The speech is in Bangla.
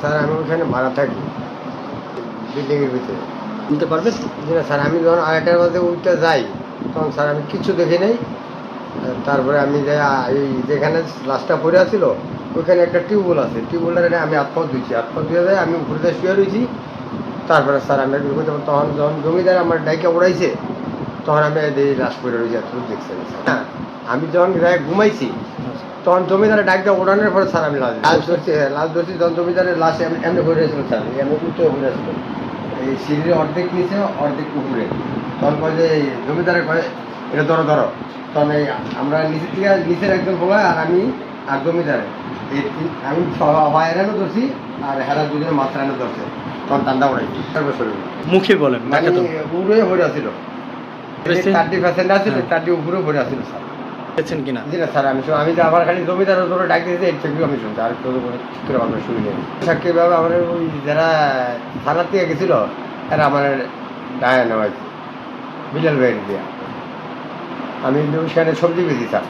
স্যার, আমি ওখানে ভাড়া থাকি বিল্ডিংয়ের ভিতরে। বলতে পারবেন? জি না, স্যার, আমি যখন আড়াইটার মধ্যে উঠতে যাই, তখন স্যার, আমি কিচ্ছু দেখি নাই। তারপরে আমি যে এই যেখানে লাশটা পড়ে আছিল ওইখানে একটা টিউবওয়েল আছে। টিউবওয়েলটা আমি পা ধুইছি। পা ধুয়ে যায় আমি উপরে দিয়ে শুয়ে রয়েছি তারপরে স্যার, আমি তখন যখন জমিদার আমার ডাইকে উড়াইছে, তখন আমি লাশ পড়ে রয়েছি এত দেখছেন হ্যাঁ আমি যখন ঘুমাইছি তখন জমিদারের ডাকটা ওড়ানোর পরে স্যার আমি লাশ লাশ ধরছি। হ্যাঁ, লাশ ধরছি। তখন জমিদারের লাশ এমনি এমনি ঘুরে ছিল স্যার। এমনি উঠতে ঘুরে ছিল এই সিঁড়ির অর্ধেক নিচে অর্ধেক উপরে। তখন কয় যে এই জমিদারের কয় এটা ধরো ধরো। তখন এই আমরা নিচের থেকে নিচের একজন বলা আর আমি আর জমিদারে। এই আমি হয়রানও ধরছি আর হেরা দুজনে মাত্রানো ধরছে। তখন টান্ডা উড়াইছি শরীর মুখে বলেন মানে নাকে তো। উড়ে ভরে আসছিল। Patient? চারটি প্যাসেন্ট আছিল হ্যাঁ। চারটি উপরে ভরে আসছিল স্যার। পেয়েছেন কিনা? না, স্যার, আমি আমি তো আমার খালি জমিদার ধরে ডাক দিয়েছি, এর থেকেও আমি শুনছি, আর কেউ ঠিক করে আমরা শুনি নেই। সাক্ষী বাবা, আমার ওই যারা থানার থেকে গেছিল তারা আমার ডায়া নেওয়া বিলাল বাইরে দিয়া আমি সেখানে সবজি বেঁধি স্যার।